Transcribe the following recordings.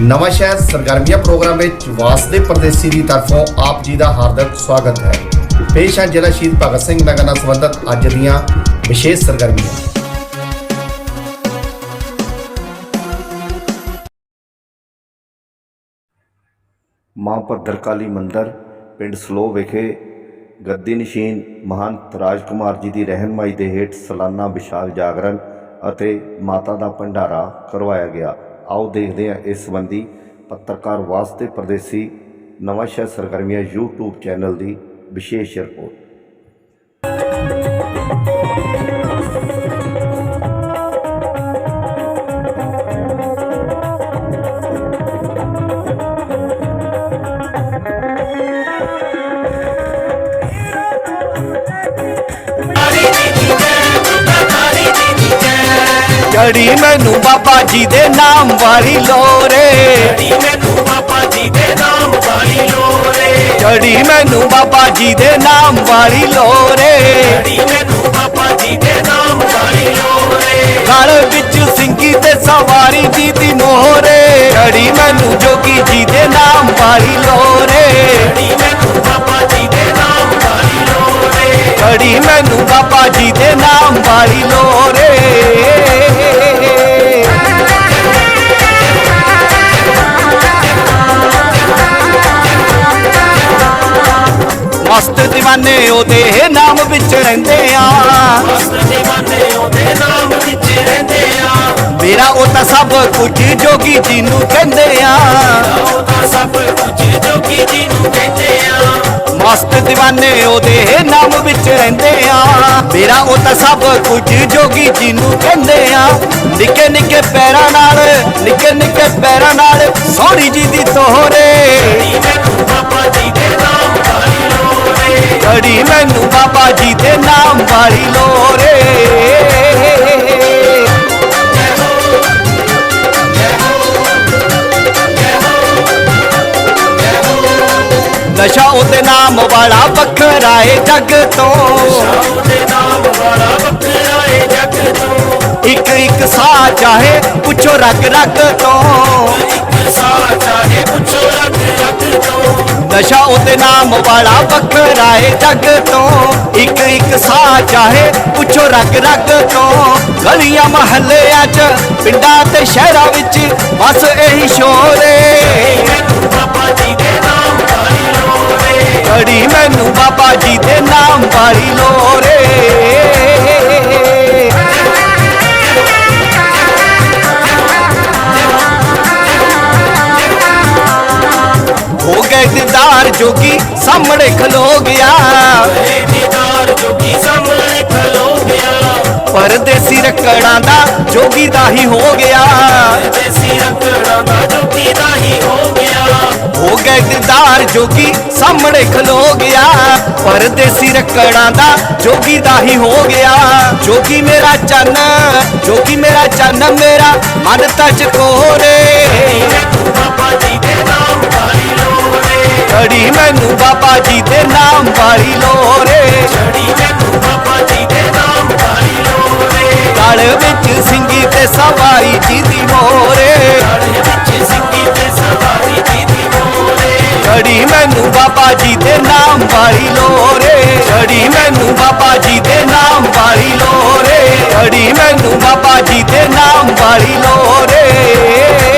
ਨਵਾਂ ਸ਼ਹਿਰ ਸਰਗਰਮੀਆਂ ਪ੍ਰੋਗਰਾਮ ਵਿੱਚ ਵਾਸਦੇ ਪਰਦੇਸੀ ਦੀ ਤਰਫੋਂ ਆਪ ਜੀ ਦਾ ਹਾਰਦਿਕ ਸਵਾਗਤ ਹੈ। ਪੇਸ਼ ਹੈ ਜ਼ਿਲ੍ਹਾ ਸ਼ਹੀਦ ਭਗਤ ਸਿੰਘ ਨਗਰ ਨਾਲ ਸੰਬੰਧਿਤ ਅੱਜ ਦੀਆਂ ਵਿਸ਼ੇਸ਼ ਸਰਗਰਮੀਆਂ। ਮਾਂ ਭੱਦਰਕਾਲੀ ਮੰਦਰ, ਪਿੰਡ ਸਲੋ ਵਿਖੇ ਗੱਦੀ ਨਸ਼ੀਨ ਮਹੰਤ ਰਾਜ ਕੁਮਾਰ ਜੀ ਦੀ ਰਹਿਨਮਾਈ ਦੇ ਹੇਠ ਸਾਲਾਨਾ ਵਿਸ਼ਾਲ ਜਾਗਰਣ ਅਤੇ ਮਾਤਾ ਦਾ ਭੰਡਾਰਾ ਕਰਵਾਇਆ ਗਿਆ। ਆਓ ਦੇਖਦੇ ਹਾਂ ਇਸ ਸੰਬੰਧੀ ਪੱਤਰਕਾਰ ਵਾਸਤੇ ਪ੍ਰਦੇਸੀ ਨਵਾਂ ਸ਼ਹਿਰ ਸਰਗਰਮੀਆਂ YouTube ਚੈਨਲ ਦੀ ਵਿਸ਼ੇਸ਼ ਰਿਪੋਰਟ। ਜੜੀ ਮੈਨੂੰ ਬਾਬਾ ਜੀ ਵਾਲੀ ਲੋਰੇ। ਨੀ ਮੈਨੂੰ ਬਾਬਾ ਜੀ ਦੇ ਨਾਮ ਵਾਲੀ ਲੋਰੇ। ਜੜੀ ਮੈਨੂੰ ਬਾਬਾ ਜੀ ਦੇ ਨਾਮ ਵਾਲੀ ਲੋਰੇ। ਨੀ ਮੈਨੂੰ ਬਾਬਾ ਜੀ ਦੇ ਨਾਮ ਵਾਲੀ ਲੋਰੇ। ਗਲ ਵਿੱਚ ਸਿੰਘੀ ਤੇ ਸਵਾਰੀ ਜੀ ਦੀ ਮੋਹਰੇ। ਜੜੀ ਮੈਨੂੰ ਜੋਗੀ ਜੀ ਦੇ ਨਾਮ ਵਾਲੀ ਲੋਰੇ। ਉਹਦੇ ਨਾਮ ਵਿੱਚ ਰਹਿੰਦੇ ਆ। ਮਸਤ دیਵਾਨੇ ਉਹਦੇ ਨਾਮ ਵਿੱਚ ਰਹਿੰਦੇ ਆ ਮੇਰਾ ਉਹ ਤਾਂ ਸਭ ਕੁਝ ਜੋਗੀ ਜੀ ਨੂੰ ਕਹਿੰਦੇ ਆ। ਮਸਤ دیਵਾਨੇ ਉਹਦੇ ਨਾਮ ਵਿੱਚ ਰਹਿੰਦੇ ਆ। ਮੇਰਾ ਉਹ ਤਾਂ ਸਭ ਕੁਝ ਜੋਗੀ ਜੀ ਨੂੰ ਕਹਿੰਦੇ ਆ। ਨਿੱਕੇ ਨਿੱਕੇ ਪੈਰਾਂ ਨਾਲ, ਨਿੱਕੇ ਨਿੱਕੇ ਪੈਰਾਂ ਨਾਲ ਸੋਹਣੀ ਜੀ ਦੀ ਤੋਹਰੇ। ਲੋਰੇ ਮੈਨੂੰ ਬਾਬਾ ਜੀ ਦੇ ਨਾਮ ਵਾਲੀ ਲੋਰੇ ਨਸ਼ਾ ਉਹਦੇ ਨਾਮ ਵਾਲਾ ਵੱਖਰਾ ਏ ਜੱਗ ਤੋਂ। ਇੱਕ ਇੱਕ ਸਾਹ ਚਾਹੇ ਪੁੱਛੋ ਰਗ ਰਗ ਤੋਂ। ਇੱਕ ਸਾਹ ਚਾਹੇ ਪੁੱਛੋ ਰੱਖ ਰੱਖ ਤੋਂ ਨਸ਼ਾ ਉਹਦੇ ਨਾਮ ਵਾਲਾ ਵੱਖਰਾ ਏ ਜੱਗ ਤੋਂ। ਇੱਕ ਇੱਕ ਸਾਹ ਚਾਹੇ ਪੁੱਛੋ ਰਗ ਰਗ ਤੋਂ। ਗਲੀਆਂ ਮਹੱਲਿਆਂ 'ਚ, ਪਿੰਡਾਂ ਤੇ ਸ਼ਹਿਰਾਂ ਵਿੱਚ ਬਸ ਇਹੀ ਸ਼ੋਰ ਏ। ਮੈਨੂੰ ਬਾਬਾ ਜੀ ਦੇ ਨਾਮ ਲੋਰੇ ਘੜੀ ਮੈਨੂੰ ਬਾਬਾ ਜੀ ਦੇ ਨਾਮ ਵਾਲੀ ਲੋਰੇ ਹੋ ਦੀਦਾਰ ਜੋਗੀ ਸਾਹਮਣੇ ਖਲੋ ਗਿਆ। ਏ ਦੀਦਾਰ ਜੋਗੀ ਸਾਹਮਣੇ ਖਲੋ ਗਿਆ ਪਰਦੇਸੀ ਰਕੜਾਂ ਦਾ ਜੋਗੀ ਦਾ ਹੀ ਹੋ ਗਿਆ। ਦੇਸੀ ਰੰਗੜਾ ਦਾ ਜੋਗੀ ਦਾ ਹੀ ਹੋ ਗਿਆ ਹੋ ਗਏ ਦੀਦਾਰ ਜੋਗੀ ਸਾਹਮਣੇ ਖਲੋ ਗਿਆ। ਪਰਦੇਸੀ ਰਕੜਾਂ ਦਾ ਜੋਗੀ ਦਾ ਹੀ ਹੋ ਗਿਆ। ਜੋਗੀ ਮੇਰਾ ਚੰਨ, ਜੋਗੀ ਮੇਰਾ ਚੰਨ, ਮੇਰਾ ਮਨ ਤਜ ਕੋਰੇ। ਬਾਬਾ ਜੀ ਦੇ ਨਾਮ ਵਾਲੀ ਘੜੀ ਮੈਨੂੰ ਬਾਬਾ ਜੀ ਦੇ ਨਾਮ ਵਾਲੀ ਲੋਰੇ ਛੜੀ ਮੈਨੂੰ ਬਾਬਾ ਜੀ ਦੇ ਨਾਮ ਵਾਲੀ ਲੋਰੇ ਗਲ ਵਿੱਚ ਸਿੰਘੀ ਤੇ ਸਵਾਰੀ ਜੀ ਦੀ ਮੋਰੇ ਗਲੇ ਵਿੱਚ ਸਿੰਘੀ ਤੇ ਸਵਾਰੀ ਜੀ ਦੀ ਮੋਰੇ ਘੜੀ ਮੈਨੂੰ ਬਾਬਾ ਜੀ ਦੇ ਨਾਮ ਵਾਲੀ ਲੋਰੇ ਘੜੀ ਮੈਨੂੰ ਬਾਬਾ ਜੀ ਦੇ ਨਾਮ ਵਾਲੀ ਲੋਰੇ ਘੜੀ ਮੈਨੂੰ ਬਾਬਾ ਜੀ ਦੇ ਨਾਮ ਵਾਲੀ ਲੋਰੇ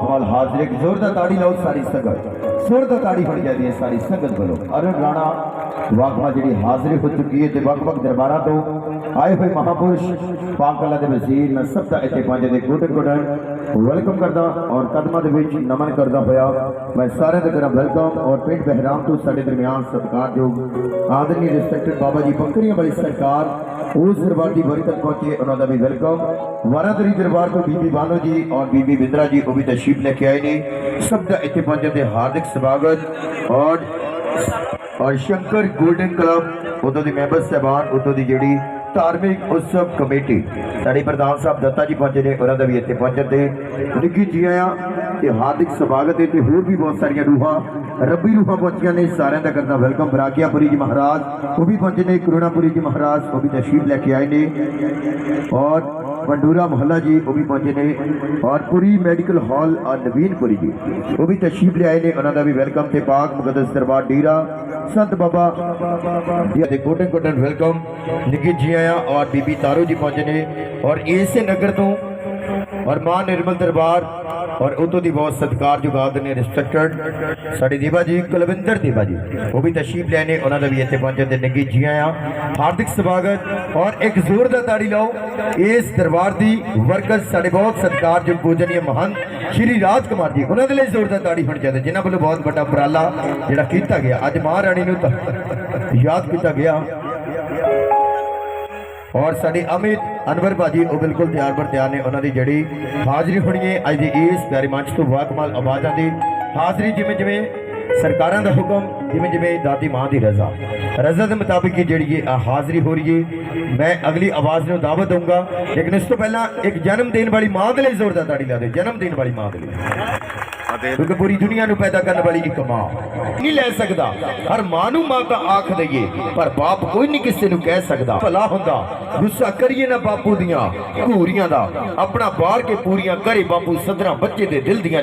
कमाल हाजिर एक जोरदार ताड़ी लाओ सारी संगत जोरदार ताड़ी फट जाती है सारी संगत बोलो अरुण राणा वाघवा जी हाजिरी हो चुकी है तो वक्त वक्त दरबारा तो आए हुए महापुरुष पाक कला के वजीर मैं सब का इतने पांच गुटन गुटन ਵੈਲਕਮ ਕਰਦਾ ਔਰ ਕਦਮਾਂ ਦੇ ਵਿੱਚ ਨਮਨ ਕਰਦਾ ਹੋਇਆ ਮੈਂ ਸਾਰਿਆਂ ਦਾ ਕਰਾਂ ਵੈਲਕਮ ਔਰ ਪਿੰਡ ਬਹਿਰਾਮ ਤੋਂ ਸਾਡੇ ਦਰਮਿਆਨ ਸਤਿਕਾਰਯੋਗ ਆਦਰਨੀ ਰਿਸਪੈਕਟਡ ਬਾਬਾ ਜੀ ਬੱਕਰੀਆਂ ਵਾਲੀ ਸਰਕਾਰ ਉਸ ਦਰਬਾਰ ਦੀ ਬਰਕਤ ਪਹੁੰਚੀ ਹੈ, ਉਹਨਾਂ ਦਾ ਵੀ ਵੈਲਕਮ ਵਾਰਾਦਰੀ ਦਰਬਾਰ ਤੋਂ ਬੀਬੀ ਬਾਨੋ ਜੀ ਔਰ ਬੀਬੀ ਬਿੰਦਰਾ ਜੀ ਉਹ ਵੀ ਤਸ਼ਰੀਫ ਲੈ ਕੇ ਆਏ ਨੇ। ਸਭ ਦਾ ਇੱਥੇ ਪਹੁੰਚਣ ਤੇ ਹਾਰਦਿਕ ਸਵਾਗਤ ਔਰ ਔਰ ਸ਼ੰਕਰ ਗੋਲਡਨ ਕਲੱਬ ਉਦੋਂ ਦੀ ਮੈਂਬਰ ਸਹਿਬਾਨ ਉਦੋਂ ਦੀ ਜਿਹੜੀ ਧਾਰਮਿਕ ਉਤਸਵ ਕਮੇਟੀ, ਸਾਡੇ ਪ੍ਰਧਾਨ ਸਾਹਿਬ ਦੱਤਾ ਜੀ ਪਹੁੰਚੇ ਨੇ, ਉਹਨਾਂ ਦਾ ਵੀ ਇੱਥੇ ਪਹੁੰਚਣ ਤੇ ਨਿੱਘੀ ਜੀ ਆਇਆਂ, ਤੇ ਹਾਰਦਿਕ ਸਵਾਗਤ ਹੈ, ਤੇ ਹੋਰ ਵੀ ਬਹੁਤ ਸਾਰੀਆਂ ਰੂਹਾਂ, ਰੱਬੀ ਰੂਹਾਂ ਪਹੁੰਚੀਆਂ ਨੇ, ਸਾਰਿਆਂ ਦਾ ਕਰਨਾ ਵੈਲਕਮ, ਬਰਾਕਿਆਪੁਰੀ ਜੀ ਮਹਾਰਾਜ, ਉਹ ਵੀ ਪਹੁੰਚੇ ਨੇ, ਕਰੁਣਾਪੁਰੀ ਜੀ ਮਹਾਰਾਜ, ਉਹ ਵੀ ਨਸ਼ੀਬ ਲੈ ਕੇ ਆਏ ਨੇ। ਔਰ ਪੰਡੂਰਾ ਮੁਹੱਲਾ ਜੀ, ਉਹ ਵੀ ਪਹੁੰਚੇ ਨੇ ਔਰ ਪੁਰੀ ਮੈਡੀਕਲ ਹਾਲ ਔਰ ਨਵੀਨਪੁਰੀ ਜੀ। ਉਹ ਵੀ ਤਸ਼ਰੀਫ ਲੈ ਆਏ ਨੇ, ਉਹਨਾਂ ਦਾ ਵੀ ਵੈਲਕਮ ਤੇ ਪਾਕ ਮੁਕੱਦਸ ਦਰਬਾਰ ਡੇਰਾ ਸੰਤ ਬਾਬਾ ਜੀ ਦੇ ਕੋਟਨ ਕੋਟਨ ਵੈਲਕਮ। ਨਿੱਘੀ ਜੀ ਆਇਆਂ ਔਰ ਬੀਬੀ ਤਾਰੋ ਜੀ ਪਹੁੰਚੇ ਨੇ ਔਰ ਇਸੇ ਨਗਰ ਤੋਂ ਔਰ ਮਾਂ ਨਿਰਮਲ ਦਰਬਾਰ ਔਰ ਉਤੋਂ ਦੀ ਬਹੁਤ ਸਤਿਕਾਰਯੋਗ ਆਦਰ ਨੇ ਰਿਸਪੈਕਟਡ ਸਾਡੇ ਦੇਵਾ ਜੀ, ਕੁਲਵਿੰਦਰ ਦੇਵਾ ਜੀ, ਉਹ ਵੀ ਤਸ਼ਰੀਫ ਲੈਣੇ, ਉਹਨਾਂ ਦਾ ਵੀ ਇੱਥੇ ਪਹੁੰਚੇ ਤੇ ਨਿੱਘੀ ਜੀ ਆਇਆਂ। ਹਾਰਦਿਕ ਸਵਾਗਤ ਔਰ ਇੱਕ ਜ਼ੋਰਦਾਰ ਤਾੜੀ ਲਾਓ, ਇਸ ਦਰਬਾਰ ਦੀ ਵਰਕਰ ਸਾਡੇ ਬਹੁਤ ਸਤਿਕਾਰਯੋਗ ਪੂਜਨੀय ਮਹਾਨ ਸ਼੍ਰੀ ਰਾਜ ਕੁਮਾਰ ਜੀ, ਉਹਨਾਂ ਦੇ ਲਈ ਜ਼ੋਰ ਦਾ ਤਾੜੀ ਹੋਣੀ ਚਾਹੀਦੀ, ਜਿਨ੍ਹਾਂ ਵੱਲੋਂ ਬਹੁਤ ਵੱਡਾ ਉਪਰਾਲਾ ਜਿਹੜਾ ਕੀਤਾ ਗਿਆ। ਅੱਜ ਮਹਾਰਾਣੀ ਨੂੰ ਯਾਦ ਕੀਤਾ ਗਿਆ। ਔਰ ਸਾਡੇ ਅਮਿਤ, ਅਨਵਰ ਬਾਜੀ ਉਹ ਬਿਲਕੁਲ ਤਿਆਰ ਬਰ ਤਿਆਰ ਨੇ। ਉਹਨਾਂ ਦੀ ਜਿਹੜੀ ਹਾਜ਼ਰੀ ਹੋਣੀ ਹੈ ਅੱਜ ਦੇ ਇਸ ਪਿਆਰੇ ਮੰਚ ਤੋਂ ਵਾਕਮਾਲ ਆਵਾਜ਼ਾਂ ਦੀ ਹਾਜ਼ਰੀ, ਜਿਵੇਂ ਜਿਵੇਂ ਸਰਕਾਰਾਂ ਦਾ ਹੁਕਮ, ਜਿਵੇਂ ਜਿਵੇਂ ਦਾਦੀ ਮਾਂ ਦੀ ਰਜ਼ਾ। ਰਜ਼ਾ ਦੇ ਮੁਤਾਬਿਕ ਜਿਹੜੀ ਇਹ ਹਾਜ਼ਰੀ ਹੋ ਰਹੀ ਹੈ, ਮੈਂ ਅਗਲੀ ਆਵਾਜ਼ ਨੂੰ ਦਾਵਤ ਦਊਂਗਾ। ਲੇਕਿਨ ਇਸ ਤੋਂ ਪਹਿਲਾਂ ਇੱਕ ਜਨਮ ਦੇਣ ਵਾਲੀ ਮਾਂ ਦੇ ਲਈ ਜ਼ੋਰਦਾਰ ਤਾੜੀ ਲਾ ਦਿਓ, ਜਨਮ ਦੇਣ ਵਾਲੀ ਮਾਂ ਦੇ ਲਈ। ਕਿਉਂਕਿ ਪੂਰੀ ਦੁਨੀਆ ਨੂੰ ਪੈਦਾ ਕਰਨ ਵਾਲੀ ਇੱਕ ਮਾਂ। ਨਹੀਂ ਲੈ ਸਕਦਾ। ਹਰ ਮਾਂ ਨੂੰ ਮਾਂ ਤਾਂ ਆਖ ਦਈਏ, ਪਰ ਬਾਪ ਕੋਈ ਨਹੀਂ ਕਿਸੇ ਨੂੰ ਕਹਿ ਸਕਦਾ। ਭਲਾ ਹੁੰਦਾ, ਗੁੱਸਾ ਕਰੀਏ ਨਾ ਬਾਪੂ ਦੀਆਂ, ਘੂਰੀਆਂ ਦਾ। ਆਪਣਾ ਬਾਹਰ ਕੇ ਪੂਰੀਆਂ ਕਰੇ ਬਾਪੂ ਸਦਰਾਂ ਬੱਚੇ ਦੇ ਦਿਲ ਦੀਆਂ।